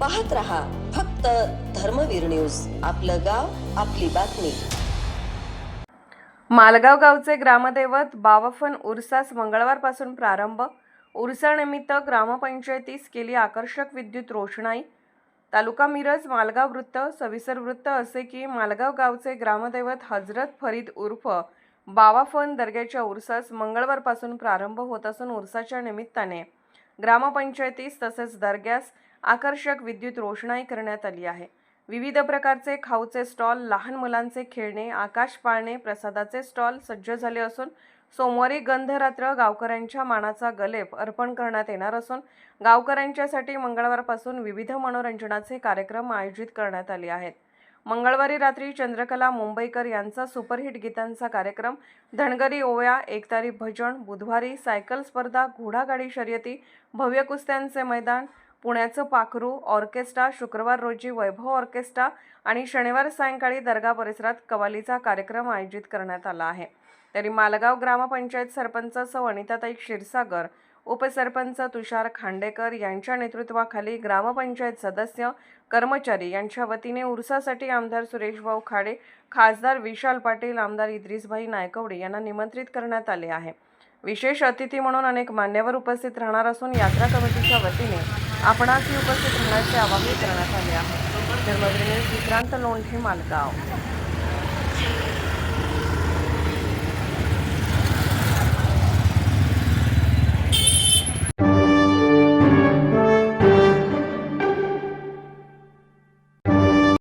पाहत रहा फक्त धर्मवीर न्यूज. आपलं गाव आपली बातमी. मालगाव गावचे ग्रामदैवत बावफन उरसास मंगळवारपासून प्रारंभ. उरसानिमित्त ग्रामपंचायतीस केली आकर्षक विद्युत रोषणाई. तालुका मिरज मालगाव वृत्त सविसर वृत्त असे की मालगाव गावचे ग्रामदैवत हजरत फरीद उर्फ बावाफन दर्ग्याच्या उरसास मंगळवारपासून प्रारंभ होत असून उरसाच्या निमित्ताने. ग्रामपंचायतीस तसेच दर्ग्यास आकर्षक विद्युत रोषणाई करण्यात आली आहे. विविध प्रकारचे खाऊचे स्टॉल लहान मुलांचे खेळणे आकाश पाळणे प्रसादाचे स्टॉल सज्ज झाले असून सोमवारी गंधरात्र गावकऱ्यांच्या मानाचा गलेप अर्पण करण्यात येणार असून गावकऱ्यांच्यासाठी मंगळवारपासून विविध मनोरंजनाचे कार्यक्रम आयोजित करण्यात आले आहेत. मंगळवारी रात्री चंद्रकला मुंबईकर यांचा सुपरहिट गीतांचा कार्यक्रम धनगरी ओव्या एकतारी भजन बुधवारी सायकल स्पर्धा घोडागाडी शर्यती भव्य कुस्त्यांचे मैदान पुण्याचं पाखरू ऑर्केस्ट्रा शुक्रवार रोजी वैभव ऑर्केस्ट्रा आणि शनिवार सायंकाळी दर्गा परिसरात कवालीचा कार्यक्रम आयोजित करण्यात आला आहे. तरी मालगाव ग्रामपंचायत सरपंच सौ अनिताताई क्षीरसागर उपसरपंच तुषार खांडेकर यांच्या नेतृत्वाखाली ग्रामपंचायत सदस्य कर्मचारी यांच्या वतीने उर्सासाठी आमदार सुरेशभाऊ खाडे खासदार विशाल पाटील आमदार इद्रिसभाई नायकवडे यांना निमंत्रित करण्यात आले आहे. विशेष अतिथी म्हणून अनेक मान्यवर उपस्थित राहणार असून यात्रा कमिटीच्या वतीने आपणासही उपस्थित राहण्याचे आवाहन करण्यात आले आहे. विक्रांत लोंढे मालगाव.